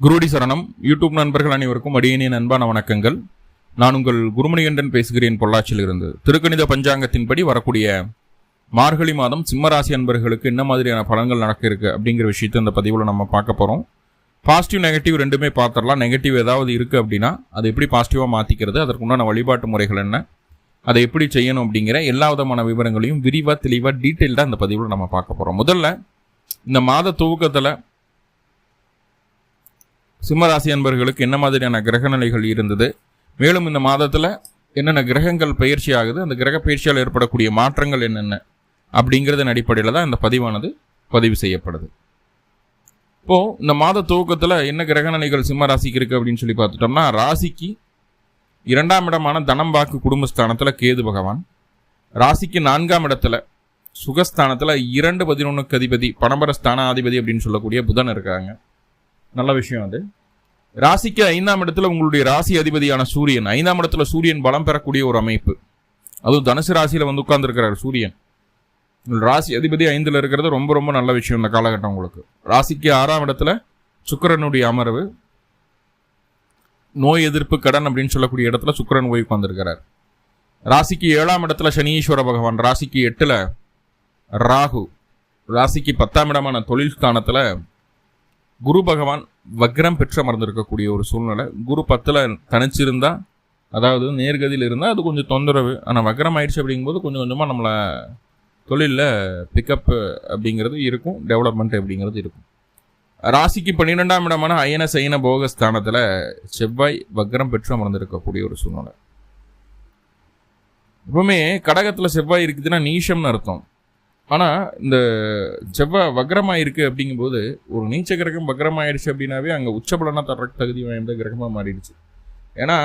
குருடி சரணம். யூடியூப் நண்பர்கள் அனைவருக்கும் அடியேனின் அன்பான வணக்கங்கள். நான் உங்கள் குருமணிகண்டன் பேசுகிறேன் பொள்ளாச்சியிலிருந்து. திருக்கணித பஞ்சாங்கத்தின்படி வரக்கூடிய மார்கழி மாதம் சிம்மராசி அன்பர்களுக்கு என்ன மாதிரியான பலன்கள் நடக்க இருக்கு அப்படிங்கிற விஷயத்தை இந்த பதிவில் நம்ம பார்க்க போகிறோம் பாசிட்டிவ் நெகட்டிவ் ரெண்டுமே பார்த்துடலாம். நெகட்டிவ் ஏதாவது இருக்குது அப்படின்னா அதை எப்படி பாசிட்டிவாக மாற்றிக்கிறது அதற்குண்டான வழிபாட்டு முறைகள் என்ன அதை எப்படி செய்யணும் அப்படிங்கிற எல்லா விதமான விவரங்களையும் விரிவாக தெளிவாக டீட்டெயில்டாக இந்த பதிவில் நம்ம பார்க்க போகிறோம் முதல்ல இந்த மாத துவக்கத்தில் சிம்மராசி அன்பர்களுக்கு என்ன மாதிரியான கிரக நிலைகள் இருந்தது? மேலும் இந்த மாதத்தில் என்னென்ன கிரகங்கள் பயிற்சி ஆகுது? அந்த கிரக பயிற்சியால் ஏற்படக்கூடிய மாற்றங்கள் என்னென்ன? அப்படிங்கிறதன் அடிப்படையில் தான் இந்த பதிவானது பதிவு செய்யப்படுது. இப்போது இந்த மாத துவக்கத்தில் என்ன கிரக நிலைகள் சிம்ம ராசிக்கு இருக்குது அப்படின்னு சொல்லி பார்த்துட்டோம்னா ராசிக்கு இரண்டாம் இடமான தனம் வாக்கு குடும்பஸ்தானத்தில் கேது பகவான். ராசிக்கு நான்காம் இடத்துல சுகஸ்தானத்தில் இரண்டு பதினொன்றுக்கு அதிபதி பணபர ஸ்தானாதிபதி அப்படின்னு சொல்லக்கூடிய புதன் இருக்காங்க. நல்ல விஷயம் அது. ராசிக்கு ஐந்தாம் இடத்துல உங்களுடைய ராசி அதிபதியான சூரியன். ஐந்தாம் இடத்துல சூரியன் பலம் பெறக்கூடிய ஒரு அமைப்பு. அதுவும் தனுசு ராசியில் வந்து உட்கார்ந்துருக்கிறார் சூரியன். ராசி அதிபதி ஐந்தில் இருக்கிறது ரொம்ப ரொம்ப நல்ல விஷயம் இந்த காலகட்டம் உங்களுக்கு. ராசிக்கு ஆறாம் இடத்துல சுக்கரனுடைய அமர்வு. நோய் எதிர்ப்பு கடன் அப்படின்னு சொல்லக்கூடிய இடத்துல சுக்கரன் போய் உட்கார்ந்துருக்கிறார். ராசிக்கு ஏழாம் இடத்துல சனீஸ்வர பகவான். ராசிக்கு எட்டில் ராகு. ராசிக்கு பத்தாம் இடமான தொழில் ஸ்தானத்தில் குரு பகவான் வக்ரம் பெற்று அமர்ந்திருக்கக்கூடிய ஒரு சூழ்நிலை. குரு பத்தில் தனிச்சிருந்தா அதாவது நேர்கதியில் இருந்தால் அது கொஞ்சம் தொந்தரவு. ஆனால் வக்ரம் ஆயிடுச்சு அப்படிங்கும்போது கொஞ்சம் கொஞ்சமாக நம்மளை தொழிலில் பிக்கப் அப்படிங்கிறது இருக்கும் டெவலப்மெண்ட் அப்படிங்கிறது இருக்கும். ராசிக்கு பன்னிரெண்டாம் இடமான அயன சயன போகஸ்தானத்தில் செவ்வாய் வக்ரம் பெற்று அமர்ந்திருக்கக்கூடிய ஒரு சூழ்நிலை. எப்பவுமே கடகத்தில் செவ்வாய் இருக்குதுன்னா நீஷம்னு அர்த்தம். ஆனால் இந்த செவ்வாய் வக்ரமாக இருக்குது அப்படிங்கும்போது ஒரு நீச்ச கிரகம் வக்ரமாயிடுச்சு அப்படின்னாவே அங்கே உச்சபலனாக தர தகுதி வாய்ந்த கிரகமாக மாறிடுச்சு. ஏன்னா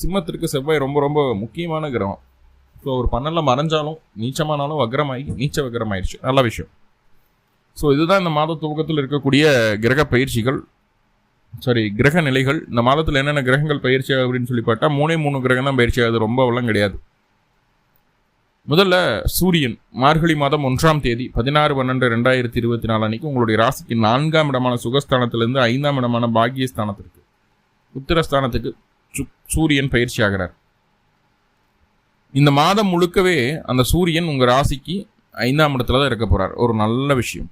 சிம்மத்திற்கு செவ்வாய் ரொம்ப ரொம்ப முக்கியமான கிரகம். ஸோ ஒரு பன்னெண்டில் மறைஞ்சாலும் நீச்சமானாலும் வக்ரமாகி நீச்ச வக்ரமாயிடுச்சு. நல்ல விஷயம். ஸோ இதுதான் இந்த மாத துவக்கத்தில் இருக்கக்கூடிய கிரக பயிற்சிகள். சாரி கிரக நிலைகள். இந்த மாதத்தில் என்னென்ன கிரகங்கள் பயிற்சி அப்படின்னு சொல்லி பார்த்தா மூணே மூணு கிரகம் தான் பயிற்சி ஆகுது. ரொம்ப கிடையாது. முதல்ல சூரியன் மார்கழி மாதம் ஒன்றாம் தேதி பதினாறு பன்னெண்டு ரெண்டாயிரத்தி இருபத்தி நாலு அன்னைக்கு உங்களுடைய ராசிக்கு நான்காம் இடமான சுகஸ்தானத்திலிருந்து ஐந்தாம் இடமான பாக்கியஸ்தானத்திற்கு உத்திரஸ்தானத்துக்கு சூரியன் பயிற்சி ஆகிறார். இந்த மாதம் முழுக்கவே அந்த சூரியன் உங்கள் ராசிக்கு ஐந்தாம் இடத்துல தான் இருக்க போகிறார் ஒரு நல்ல விஷயம்.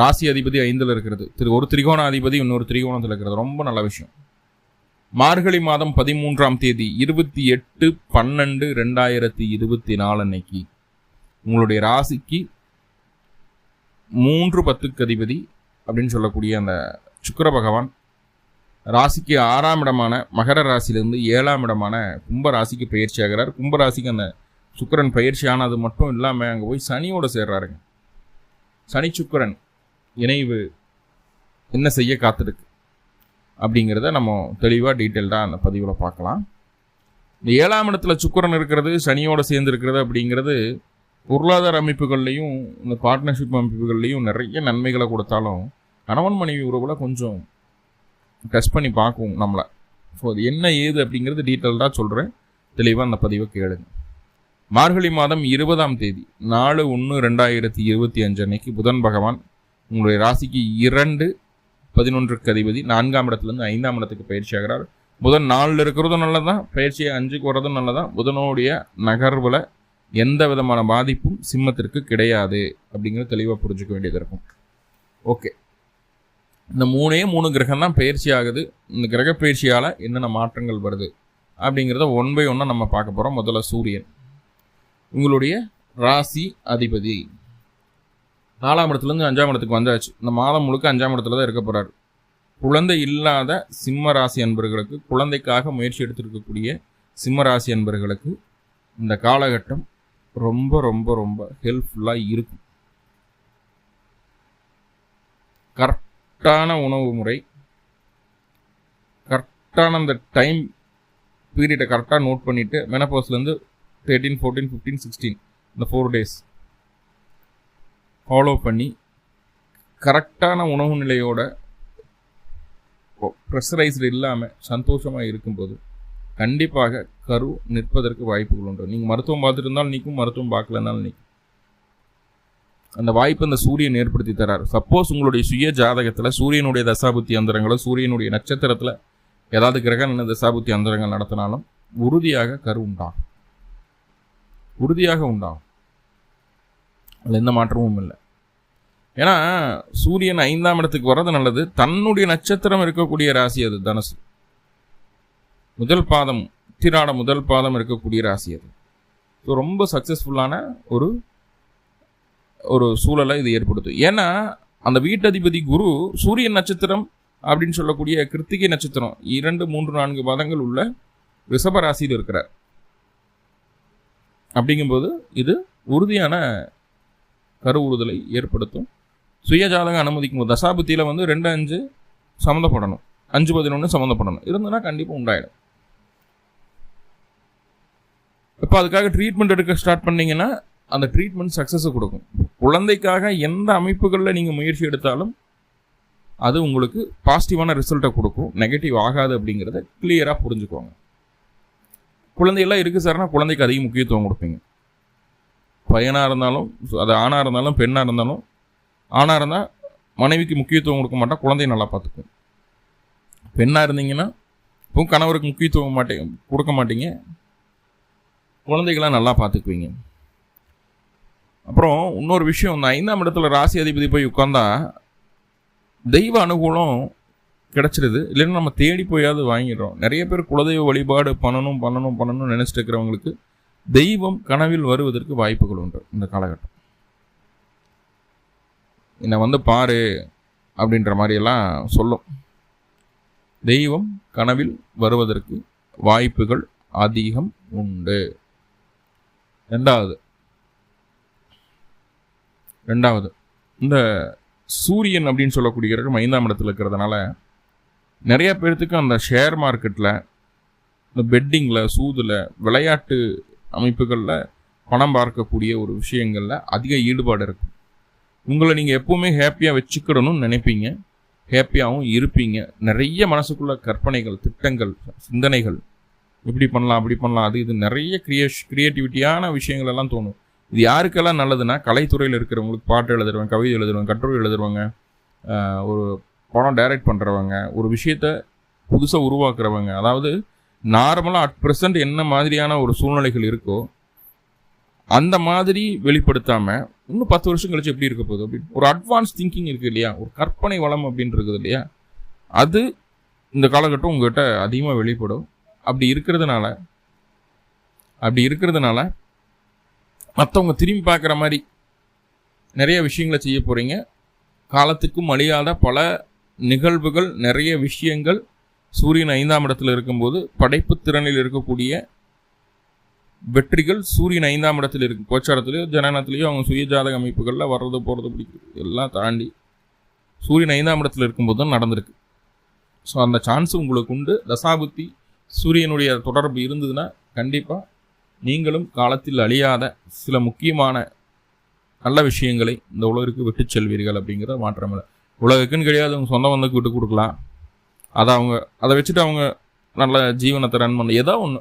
ராசி அதிபதி ஐந்தில் இருக்கிறது. திரு ஒரு திரிகோண அதிபதி இன்னொரு திரிகோணத்தில் இருக்கிறது. ரொம்ப நல்ல விஷயம். மார்கழி மாதம் பதிமூன்றாம் தேதி இருபத்தி எட்டு பன்னெண்டு ரெண்டாயிரத்தி இருபத்தி நாலு அன்னைக்கு உங்களுடைய ராசிக்கு மூன்று பத்துக்கு அதிபதி அப்படின்னு சொல்லக்கூடிய அந்த சுக்கர பகவான் ராசிக்கு ஆறாம் இடமான மகர ராசியிலிருந்து ஏழாம் இடமான கும்ப ராசிக்கு பயிற்சி ஆகிறார். கும்ப ராசிக்கு அந்த சுக்கரன் பயிற்சி ஆனது மட்டும் இல்லாமல் அங்கே போய் சனியோட சேர்றாருங்க. சனி சுக்கரன் இணைவு என்ன செய்ய காத்திருக்கு? அப்படிங்கிறத நம்ம தெளிவாக டீட்டெயில்டாக அந்த பதிவில் பார்க்கலாம். இந்த ஏழாம் இடத்துல சுக்கரன் இருக்கிறது சனியோடு சேர்ந்து இருக்கிறது அப்படிங்கிறது பொருளாதார அமைப்புகள்லையும் இந்த பார்ட்னர்ஷிப் அமைப்புகள்லையும் நிறைய நன்மைகளை கொடுத்தாலும் கணவன் மனைவி உறவில் கொஞ்சம் டெஸ்ட் பண்ணி பார்க்கும் நம்மளை. ஸோ அது என்ன ஏது அப்படிங்கிறது டீட்டெயில்டாக சொல்கிறேன் தெளிவாக அந்த பதிவை கேளுங்க. மார்கழி மாதம் இருபதாம் தேதி நாலு ஒன்று ரெண்டாயிரத்தி இருபத்தி அஞ்சு அன்னைக்கு புதன் பகவான் உங்களுடைய ராசிக்கு இரண்டு பதினொன்றுக்கு அதிபதி நான்காம் இடத்துலேருந்து ஐந்தாம் இடத்துக்கு பயிற்சி ஆகிறார். புதன் நாலில் இருக்கிறதும் நல்லதான் பயிற்சியை அஞ்சுக்கு வர்றதும் நல்லதான் புதனுடைய நகர்வில் எந்த விதமான பாதிப்பும் சிம்மத்திற்கு கிடையாது அப்படிங்கிறது தெளிவாக புரிஞ்சுக்க வேண்டியது இருக்கும். ஓகே. இந்த மூணே மூணு கிரகம் தான் பயிற்சி ஆகுது. இந்த கிரக பயிற்சியால் என்னென்ன மாற்றங்கள் வருது அப்படிங்கிறத ஒன் பை ஒன்னாக நம்ம பார்க்க போகிறோம் முதல்ல சூரியன். உங்களுடைய ராசி அதிபதி. நாலாம் இடத்துலேருந்து அஞ்சாம் இடத்துக்கு வந்தாச்சு. இந்த மாதம் முழுக்க அஞ்சாம் இடத்துல தான் இருக்க போகிறார் குழந்தை இல்லாத சிம்ம ராசி அன்பர்களுக்கு குழந்தைக்காக முயற்சி எடுத்திருக்கக்கூடிய சிம்ம ராசி அன்பர்களுக்கு இந்த காலகட்டம் ரொம்ப ரொம்ப ரொம்ப ஹெல்ப்ஃபுல்லாக இருக்கும். கரெக்டான உணவு முறை கரெக்டான அந்த டைம் பீரியடை கரெக்டாக நோட் பண்ணிவிட்டு மெனப்போஸ்லேருந்து தேர்ட்டீன் ஃபோர்டீன் ஃபிஃப்டீன் சிக்ஸ்டீன் இந்த ஃபோர் டேஸ் ஃபாலோ பண்ணி கரெக்டான உணவு நிலையோட ப்ரெஷரைஸ்டு இல்லாமல் சந்தோஷமாக இருக்கும்போது கண்டிப்பாக கரு நிற்பதற்கு வாய்ப்புகள் உண்டு. நீங்கள் மருத்துவம் பார்த்துட்டு இருந்தாலும் நிற்கும் மருத்துவம் பார்க்கலனாலும் நிற்கும் அந்த வாய்ப்பு அந்த சூரியன் ஏற்படுத்தி தரார். சப்போஸ் உங்களுடைய சுய ஜாதகத்தில் சூரியனுடைய தசாபுத்தி அந்தரங்களோ சூரியனுடைய நட்சத்திரத்தில் ஏதாவது கிரகண தசாபுத்தி அந்தரங்கள் நடத்தினாலும் உறுதியாக கரு உண்டாகும். உறுதியாக உண்டாகும். அதில் எந்த மாற்றமும் இல்லை. ஏன்னா சூரியன் ஐந்தாம் இடத்துக்கு வர்றது நல்லது. தன்னுடைய நட்சத்திரம் இருக்கக்கூடிய ராசி அது தனுசு. முதல் பாதம் உத்திராட முதல் பாதம் இருக்கக்கூடிய ராசி அது. ஸோ ரொம்ப சக்ஸஸ்ஃபுல்லான ஒரு ஒரு சூழலை இது ஏற்படுத்தும் ஏன்னா அந்த வீட்டதிபதி குரு சூரியன் நட்சத்திரம் அப்படின்னு சொல்லக்கூடிய கிருத்திகை நட்சத்திரம் இரண்டு மூன்று நான்கு பாதங்கள் உள்ள ரிஷப ராசியில் இருக்கிறார். அப்படிங்கும்போது இது உறுதியான கருவுறுதலை ஏற்படுத்தும். சுயஜாதகம் அனுமதிக்கும் போது தசாபுத்தியில் வந்து ரெண்டு அஞ்சு சம்மந்தப்படணும். அஞ்சு பதினொன்று சம்மந்தப்படணும். இருந்ததுன்னா கண்டிப்பாக உண்டாயிடும். இப்போ அதுக்காக ட்ரீட்மெண்ட் எடுக்க ஸ்டார்ட் பண்ணீங்கன்னா அந்த ட்ரீட்மெண்ட் சக்ஸஸை கொடுக்கும். குழந்தைக்காக எந்த அமைப்புகளில் நீங்கள் முயற்சி எடுத்தாலும் அது உங்களுக்கு பாசிட்டிவான ரிசல்ட்டை கொடுக்கும். நெகட்டிவ் ஆகாது அப்படிங்கிறத கிளியராக புரிஞ்சுக்கோங்க. குழந்தையெல்லாம் இருக்குது சார்னா குழந்தைக்கு அதிக முக்கியத்துவம் கொடுப்பீங்க. பையனாக இருந்தாலும் அது ஆணாக இருந்தாலும் பெண்ணாக இருந்தாலும் ஆணாக இருந்தால் மனைவிக்கு முக்கியத்துவம் கொடுக்க மாட்டா குழந்தைய நல்லா பார்த்துக்கும். பெண்ணாக இருந்தீங்கன்னா இப்போ கணவருக்கு முக்கியத்துவம் மாட்டே கொடுக்க மாட்டீங்க. குழந்தைகளாம் நல்லா பார்த்துக்குவீங்க. அப்புறம் இன்னொரு விஷயம் இந்த ஐந்தாம் இடத்துல ராசி அதிபதி போய் உட்காந்தா தெய்வ அனுகூலம் கிடச்சிருது. இல்லைன்னா நம்ம தேடி போயாவது வாங்கிடுறோம். நிறைய பேர் குலதெய்வ வழிபாடு பண்ணணும் பண்ணணும் பண்ணணும்னு நினச்சிட்டு இருக்கிறவங்களுக்கு தெய்வம் கனவில் வருவதற்கு வாய்ப்புகள் உண்டு இந்த காலகட்டம். என்னை வந்து பாரு அப்படின்ற மாதிரியெல்லாம் சொல்லும். தெய்வம் கனவில் வருவதற்கு வாய்ப்புகள் அதிகம் உண்டு. ரெண்டாவது. ரெண்டாவது. இந்த சூரியன் அப்படின்னு சொல்லக்கூடிய கிரகம் ஐந்தாம் இடத்துல இருக்கிறதுனால நிறைய பேர்த்துக்கு அந்த ஷேர் மார்க்கெட்டில் இந்த பெட்டிங்கில் சூதில் விளையாட்டு அமைப்புகளில் பணம் பார்க்கக்கூடிய ஒரு விஷயங்களில் அதிக ஈடுபாடு இருக்கும். உங்களை நீங்கள் எப்போவுமே ஹாப்பியாக வச்சுக்கிடணும்னு நினைப்பீங்க. ஹாப்பியாகவும் இருப்பீங்க. நிறைய மனசுக்குள்ள கற்பனைகள் திட்டங்கள் சிந்தனைகள். இப்படி பண்ணலாம் அப்படி பண்ணலாம். அது இது நிறைய கிரியேஷ் கிரியேட்டிவிட்டியான விஷயங்கள் எல்லாம் தோணும். இது யாருக்கெல்லாம் நல்லதுன்னா கலைத்துறையில் இருக்கிறவங்களுக்கு பாட்டு எழுதுறவங்க கவிதை எழுதுறவங்க கட்டுரை எழுதுறவங்க ஒரு படம் டைரக்ட் பண்ணுறவங்க ஒரு விஷயத்த புதுசாக உருவாக்குறவங்க. அதாவது நார்மலாக அட் ப்ரெசண்ட் என்ன மாதிரியான ஒரு சூழ்நிலைகள் இருக்கோ அந்த மாதிரி வெளிப்படுத்தாமல் இன்னும் பத்து வருஷம் கழிச்சு எப்படி இருக்க போகுது அப்படின்னு ஒரு அட்வான்ஸ் திங்கிங் இருக்குது இல்லையா? ஒரு கற்பனை வளம் அப்படின்னு இருக்குது இல்லையா? அது இந்த காலகட்டம் உங்கள்கிட்ட அதிகமாக வெளிப்படும். அப்படி இருக்கிறதுனால அப்படி இருக்கிறதுனால மற்றவங்க திரும்பி பார்க்குற மாதிரி நிறைய விஷயங்களை செய்ய போகிறீங்க காலத்துக்கும் அழியாத பல நிகழ்வுகள் நிறைய விஷயங்கள் சூரியன் ஐந்தாம் இடத்துல இருக்கும்போது படைப்பு திறனில் இருக்கக்கூடிய வெற்றிகள் சூரியன் ஐந்தாம் இடத்தில் இருக்கு. கோச்சாரத்துலேயோ ஜனனத்துலேயோ அவங்க சுய ஜாதக அமைப்புகளில் வர்றது போகிறது பிடிக்கிறது எல்லாம் தாண்டி சூரியன் ஐந்தாம் இடத்தில் இருக்கும்போது தான் நடந்திருக்கு. ஸோ அந்த சான்ஸ் உங்களுக்கு உண்டு. தசாபுத்தி சூரியனுடைய தொடர்பு இருந்ததுன்னா கண்டிப்பாக நீங்களும் காலத்தில் அழியாத சில முக்கியமான நல்ல விஷயங்களை இந்த உலகிற்கு விட்டு செல்வீர்கள் அப்படிங்கிற மாற்றமில்லை உலகுக்குன்னு கிடையாது உங்கள் சொந்த வந்துக்கு விட்டு கொடுக்கலாம். அதை அவங்க அதை வச்சுட்டு அவங்க நல்ல ஜீவனத்தை ரன் பண்ண ஏதோ ஒன்று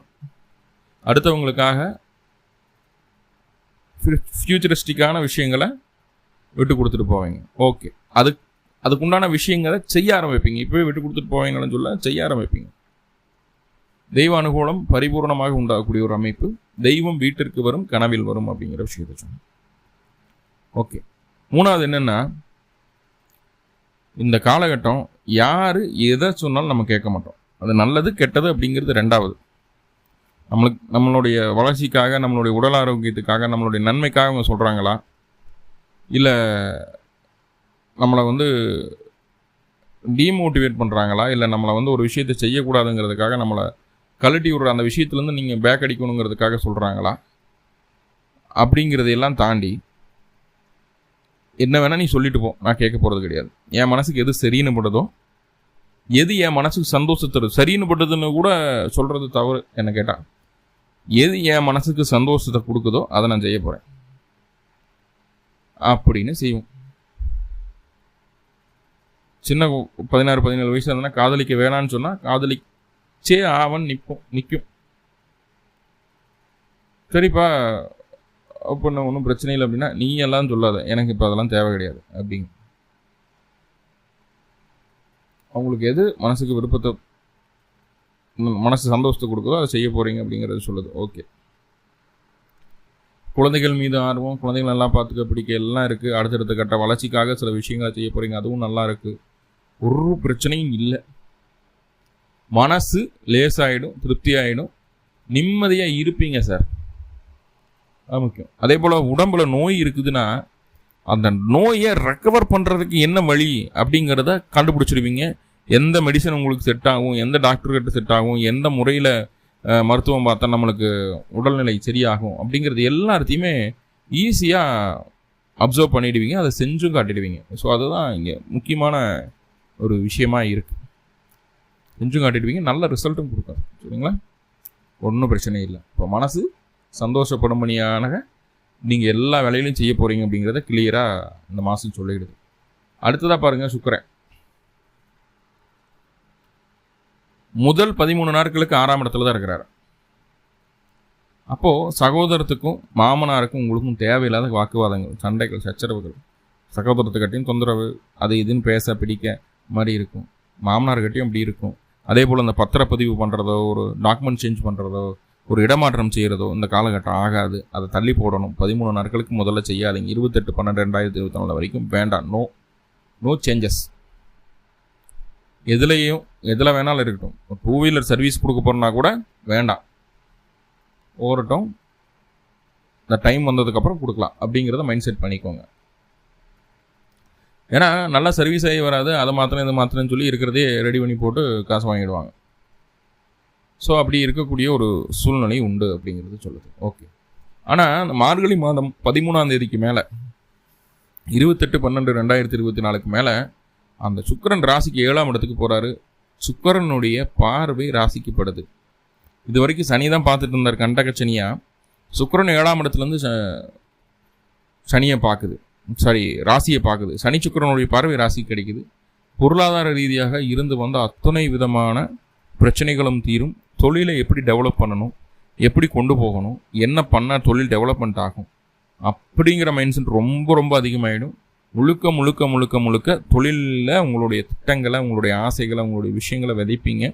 அடுத்தவங்களுக்காக ஃப்யூச்சரிஸ்டிக்கான விஷயங்களை விட்டு கொடுத்துட்டு போவீங்க. ஓகே அது அதுக்குண்டான விஷயங்களை செய்ய ஆரம்பிப்பீங்க. இப்போவே விட்டு கொடுத்துட்டு போவீங்கன்னு சொல்ல செய்ய ஆரம்பிப்பீங்க. தெய்வ அனுகூலம் பரிபூர்ணமாக உண்டாகக்கூடிய ஒரு அமைப்பு. தெய்வம் வீட்டிற்கு வரும் கனவில் வரும் அப்படிங்கிற விஷயத்தை சொன்னேன். ஓகே மூணாவது என்னென்னா இந்த காலகட்டம் யார் எதை சொன்னாலும் நம்ம கேட்க மாட்டோம். அது நல்லது கெட்டது அப்படிங்கிறது ரெண்டாவது. நம்மளுக்கு நம்மளுடைய வளர்ச்சிக்காக நம்மளுடைய உடல் ஆரோக்கியத்துக்காக நம்மளுடைய நன்மைக்காக அவங்க சொல்கிறாங்களா இல்லை நம்மளை வந்து டீமோட்டிவேட் பண்ணுறாங்களா இல்லை நம்மளை வந்து ஒரு விஷயத்தை செய்யக்கூடாதுங்கிறதுக்காக நம்மளை கழட்டி விடுற அந்த விஷயத்துலேருந்து நீங்கள் பேக் அடிக்கணுங்கிறதுக்காக சொல்கிறாங்களா அப்படிங்கிறதையெல்லாம் தாண்டி என்ன வேணால் நீ சொல்லிட்டு போ. நான் கேட்க போகிறது கிடையாது. என் மனசுக்கு எது சரின்னு படுதோ எது என் மனசுக்கு சந்தோஷத்தரு சரின்னு பட்டதுன்னு கூட சொல்கிறது தவறு என்ன கேட்டால் எது என் மனசுக்கு சந்தோஷத்தை கொடுக்குதோ அதை நான் செய்ய போகிறேன் அப்படின்னு செய்வோம். சின்ன பதினாறு பதினேழு வயசு இருந்தனா காதலிக்க வேணான்னு சொன்னால் காதலிச்சே ஆவன் நிற்போம் நிற்கும் சரிப்பா அப்படின்னு ஒன்றும் பிரச்சனை இல்லை அப்படின்னா நீ எல்லாம் சொல்லாத. எனக்கு இப்போ அதெல்லாம் தேவை கிடையாது அப்படிங்க. அவங்களுக்கு எது மனசுக்கு விருப்பத்தை மனசு சந்தோஷத்தை கொடுக்குதோ அதை செய்ய போகிறீங்க அப்படிங்கிறது சொல்லுது. ஓகே. குழந்தைகள் மீது ஆர்வம் குழந்தைகள் நல்லா பார்த்துக்க பிடிக்க எல்லாம் இருக்குது அடுத்தடுத்த கட்ட வளர்ச்சிக்காக சில விஷயங்களை செய்ய போகிறீங்க அதுவும் நல்லா இருக்குது ஒரு பிரச்சனையும் இல்லை. மனசு லேசாகிடும் திருப்தி ஆகிடும் நிம்மதியாக இருப்பீங்க சார். முக்கியம். அதே போல் உடம்புல நோய் இருக்குதுன்னா அந்த நோயை ரெக்கவர் பண்ணுறதுக்கு என்ன வழி அப்படிங்கிறத கண்டுபிடிச்சிருவீங்க. எந்த மெடிசன் உங்களுக்கு செட் ஆகும் எந்த டாக்டர்கிட்ட செட் ஆகும் எந்த முறையில் மருத்துவம் பார்த்தா நம்மளுக்கு உடல்நிலை சரியாகும் அப்படிங்கிறது எல்லாத்தையுமே ஈஸியாக அப்சர்வ் பண்ணிடுவீங்க அதை செஞ்சும் காட்டிடுவீங்க. ஸோ அதுதான் இங்கே முக்கியமான ஒரு விஷயமா இருக்குது செஞ்சும் காட்டிடுவீங்க நல்ல ரிசல்ட்டும் கொடுக்கும். சரிங்களா? ஒன்றும் பிரச்சனை இல்லை. இப்போ மனசு சந்தோஷப்படும்படியான நீங்கள் எல்லா வேலையிலையும் செய்ய போகிறீங்க அப்படிங்கிறத கிளியராக இந்த மாதம் சொல்லிடுது. அடுத்ததாக பாருங்கள் சுக்கரன். முதல் பதிமூணு நாட்களுக்கு ஆறாம் இடத்துல தான் இருக்கிறார். அப்போது சகோதரத்துக்கும் மாமனாருக்கும் உங்களுக்கும் தேவையில்லாத வாக்குவாதங்கள் சண்டைகள் சச்சரவுகள். சகோதரத்துக்கிட்டையும் தொந்தரவு அது இதுன்னு பேச பிடிக்க மாதிரி இருக்கும். மாமனார்கிட்டையும் அப்படி இருக்கும். அதே போல் இந்த பத்திரப்பதிவு பண்ணுறதோ ஒரு டாக்குமெண்ட் சேஞ்ச் பண்ணுறதோ ஒரு இடமாற்றம் செய்கிறதோ இந்த காலகட்டம் ஆகாது. அதை தள்ளி போடணும். பதிமூணு நாட்களுக்கு முதல்ல செய்யாதீங்க. இருபத்தெட்டு பன்னெண்டு ரெண்டாயிரத்தி இருபத்தி நாலு வரைக்கும் வேண்டாம். நோ நோ சேஞ்சஸ் எதுலேயும் எதில் வேணாலும் இருக்கட்டும். டூ வீலர் சர்வீஸ் கொடுக்க போகிறோன்னா கூட வேண்டாம். ஓரட்டும் இந்த டைம் வந்ததுக்கப்புறம் கொடுக்கலாம். அப்படிங்கிறத மைண்ட் செட் பண்ணிக்கோங்க. ஏன்னா நல்லா சர்வீஸ் ஆகி வராது. அதை மாத்திரம் இதை மாத்திரம்னு சொல்லி இருக்கிறதே ரெடி பண்ணி போட்டு காசு வாங்கிடுவாங்க. ஸோ அப்படி இருக்கக்கூடிய ஒரு சூழ்நிலை உண்டு அப்படிங்கிறது சொல்லுது. ஓகே ஆனால் அந்த மார்கழி மாதம் பதிமூணாம் தேதிக்கு மேலே இருபத்தெட்டு பன்னெண்டு ரெண்டாயிரத்தி இருபத்தி நாலுக்கு மேலே அந்த சுக்கிரன் ராசிக்கு ஏழாம் இடத்துக்கு போகிறாரு சுக்கரனுடைய பார்வை ராசிக்கப்படுது. இது வரைக்கும் சனி தான் பார்த்துட்டு இருந்தார் கண்டக சனியாக சுக்கிரன் ஏழாம் இடத்துலேருந்து ச- சனியை பார்க்குது. சாரி ராசியை பார்க்குது. சனி சுக்கிரனுடைய பார்வை ராசி கிடைக்குது. பொருளாதார ரீதியாக இருந்து வந்த அத்தனை விதமான பிரச்சனைகளும் தீரும். தொழிலை எப்படி டெவலப் பண்ணணும்? எப்படி கொண்டு போகணும்? என்ன பண்ணால் தொழில் டெவலப்மெண்ட் ஆகும்? அப்படிங்கிற மைண்ட் செட் ரொம்ப ரொம்ப அதிகமாகிடும் முழுக்க முழுக்க முழுக்க முழுக்க தொழிலில் உங்களுடைய திட்டங்களை உங்களுடைய ஆசைகளை உங்களுடைய விஷயங்களை விதைப்பீங்க.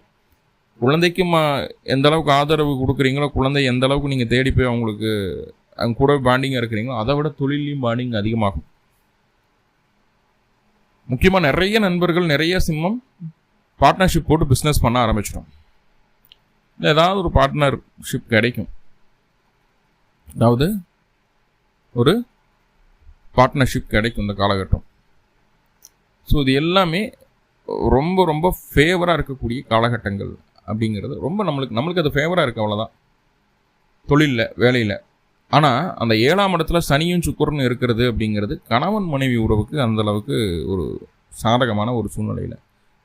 குழந்தைக்கு மா எந்த அளவுக்கு ஆதரவு கொடுக்குறீங்களோ குழந்தை எந்த அளவுக்கு நீங்கள் தேடி போய் அவங்களுக்கு அவங்க கூட பாண்டிங்காக இருக்கிறீங்களோ அதை விட தொழிலையும் பாண்டிங் அதிகமாகும். முக்கியமாக நிறைய நண்பர்கள் நிறைய சிம்மம் பார்ட்னர்ஷிப் போட்டு பிஸ்னஸ் பண்ண ஆரம்பிச்சிடும் ஏதாவது ஒரு பார்ட்னர்ஷிப் கிடைக்கும். அதாவது ஒரு பார்ட்னர்ஷிப் கிடைக்கும் இந்த காலகட்டம். ஸோ இது எல்லாமே ரொம்ப ரொம்ப ஃபேவராக இருக்கக்கூடிய காலகட்டங்கள் அப்படிங்கிறது ரொம்ப நம்மளுக்கு நம்மளுக்கு அது ஃபேவராக இருக்குது அவ்வளோதான் தொழிலில் வேலையில். ஆனால் அந்த ஏழாம் இடத்துல சனியும் சுக்கரனும் இருக்கிறது அப்படிங்கிறது கணவன் மனைவி உறவுக்கு அந்தளவுக்கு ஒரு சாதகமான ஒரு சூழ்நிலையில்.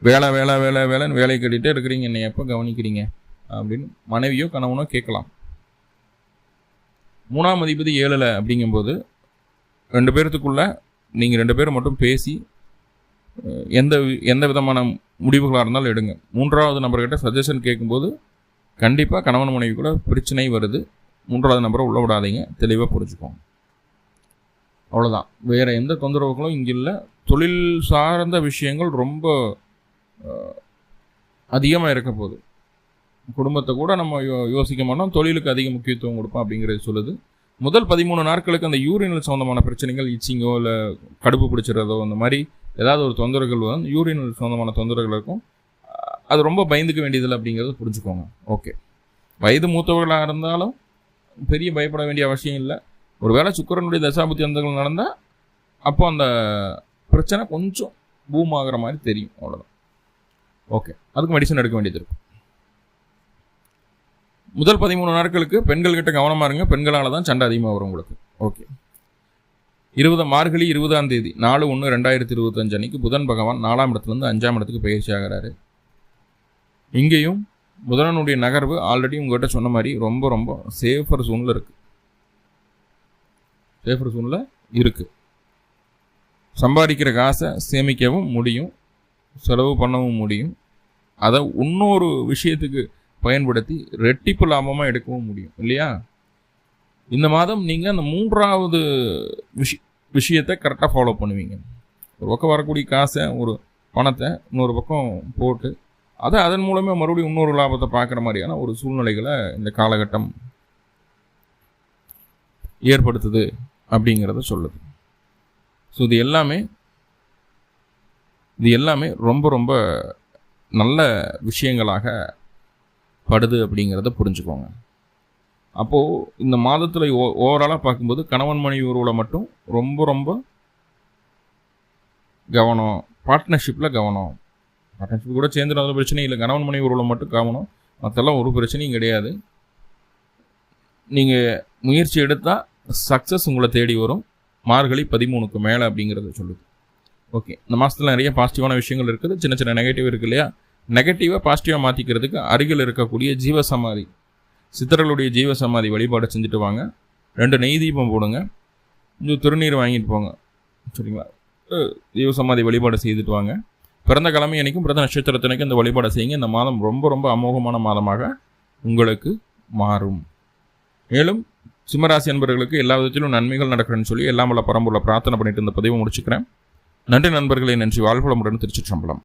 வேலை வேலை வேலை வேலைன்னு வேலை கட்டிகிட்டே இருக்கிறீங்க. என்னை எப்போ கவனிக்கிறீங்க? அப்படின்னு மனைவியோ கணவனோ கேட்கலாம். மூணாம் அதிபதி ஏழில் அப்படிங்கும்போது ரெண்டு பேர்த்துக்குள்ள நீங்கள் ரெண்டு பேரும் மட்டும் பேசி எந்த வி- எந்த விதமான முடிவுகளாக இருந்தாலும் எடுங்க. மூன்றாவது நபர்கிட்ட சஜஷன் கேட்கும்போது கண்டிப்பாக கணவன் மனைவி கூட பிரச்சனை வருது. மூன்றாவது நபரை உள்ள விடாதீங்க. தெளிவாக புரிஞ்சுக்கோங்க. அவ்வளோதான் வேறு எந்த தொந்தரவுகளும் இங்கே இல்லை. தொழில் சார்ந்த விஷயங்கள் ரொம்ப அதிகமாக இருக்க போகுது. குடும்பத்தை கூட நம்ம யோ யோசிக்க மாட்டோம். தொழிலுக்கு அதிக முக்கியத்துவம் கொடுப்போம் அப்படிங்கிறது சொல்லுது. முதல் பதிமூணு நாட்களுக்கு அந்த யூரினல் சம்மந்தமான பிரச்சனைகள் இச்சிங்கோ இல்லை கடுப்பு பிடிச்சிடுறதோ அந்த மாதிரி ஏதாவது ஒரு தொந்தரவுகள் வந்து யூரினல் சம்மந்தமான தொந்தரவுகள் இருக்கும். அது ரொம்ப பயந்துக்க வேண்டியதில்லை அப்படிங்கிறத புரிஞ்சுக்கோங்க. ஓகே. வயது மூத்தவர்களாக இருந்தாலும் பெரிய பயப்பட வேண்டிய அவசியம் இல்லை. ஒருவேளை சுக்கரனுடைய தசாபுத்தி அந்தங்கள் நடந்தால் அப்போ அந்த பிரச்சனை கொஞ்சம் பூம் மாதிரி தெரியும். அவ்வளோதான் ஓகே. அதுக்கு மெடிசன் எடுக்க வேண்டியது இருக்கும் முதல் பதிமூணு நாட்களுக்கு பெண்கள்கிட்ட கவனமாக இருங்க. பெண்களால் தான் சண்டை அதிகமாக வரும் உங்களுக்கு. ஓகே இருபது மார்கழி இருபதாம் தேதி நாலு ஒன்று ரெண்டாயிரத்தி இருபத்தஞ்சு அன்னைக்கு புதன் பகவான் நாலாம் இடத்துலேருந்து அஞ்சாம் இடத்துக்கு பயிற்சி ஆகிறாரு. இங்கேயும் புதனனுடைய நகர்வு ஆல்ரெடி உங்கள்கிட்ட சொன்ன மாதிரி ரொம்ப ரொம்ப சேஃபர் சூனில் இருக்குது சேஃபர் சூனில் இருக்குது சம்பாதிக்கிற காசை சேமிக்கவும் முடியும். செலவு பண்ணவும் முடியும். அதை இன்னொரு விஷயத்துக்கு பயன்படுத்தி ரெட்டிப்பு லாபமாக எடுக்கவும் முடியும் இல்லையா? இந்த மாதம் நீங்கள் அந்த மூன்றாவது விஷய விஷயத்தை கரெக்டாக ஃபாலோ பண்ணுவீங்க. ஒரு பக்கம் வரக்கூடிய காசை ஒரு பணத்தை இன்னொரு பக்கம் போட்டு அதை அதன் மூலமே மறுபடியும் இன்னொரு லாபத்தை பார்க்குற மாதிரியான ஒரு சூழ்நிலைகளை இந்த காலகட்டம் ஏற்படுத்துது அப்படிங்கிறத சொல்லுது. ஸோ இது எல்லாமே இது எல்லாமே ரொம்ப ரொம்ப நல்ல விஷயங்களாக படுது அப்படிங்கிறத புரிஞ்சுக்கோங்க. அப்போது இந்த மாதத்தில் ஓ ஓவராலாக பார்க்கும்போது கணவன் மனைவி உறவில் மட்டும் ரொம்ப ரொம்ப கவனம் பார்ட்னர்ஷிப்பில் கவனம். பார்ட்னர்ஷிப் கூட சேர்ந்து நல்ல பிரச்சனை இல்லை. கணவன் மனைவி உறவில் மட்டும் கவனம். மற்றெல்லாம் ஒரு பிரச்சனையும் கிடையாது. நீங்கள் முயற்சி எடுத்தால் சக்ஸஸ் உங்களை தேடி வரும். மார்கழி பதிமூணுக்கு மேலே அப்படிங்கிறத சொல்லுது. ஓகே இந்த மாதத்தில் நிறைய பாசிட்டிவான விஷயங்கள் இருக்குது. சின்ன சின்ன நெகட்டிவ் இருக்குது இல்லையா? நெகட்டிவாக பாசிட்டிவாக மாற்றிக்கிறதுக்கு அருகில் இருக்கக்கூடிய ஜீவசமாதி சித்தர்களுடைய ஜீவசமாதி வழிபாடு செஞ்சுட்டு வாங்க. ரெண்டு நெய் தீபம் போடுங்க. கொஞ்சம் திருநீர் வாங்கிட்டு போங்க. சரிங்களா? ஜீவசமாதி வழிபாடு செய்துட்டு வாங்க. பிறந்த கிழமை அன்றைக்கும் பிறந்த நட்சத்திரத்தினைக்கும் இந்த வழிபாடு செய்யுங்க. இந்த மாதம் ரொம்ப ரொம்ப அமோகமான மாதமாக உங்களுக்கு மாறும். மேலும் சிம்மராசி நண்பர்களுக்கு எல்லா விதத்திலும் நன்மைகள் நடக்கிறேன்னு சொல்லி எல்லாம் வல்ல பரம்புள்ள பிரார்த்தனை பண்ணிட்டு இந்த பதிவை முடிச்சுக்கிறேன். நன்றி நண்பர்களே நன்றி. வாழ்வளமுடன் திருச்சிற்றம்பலம்.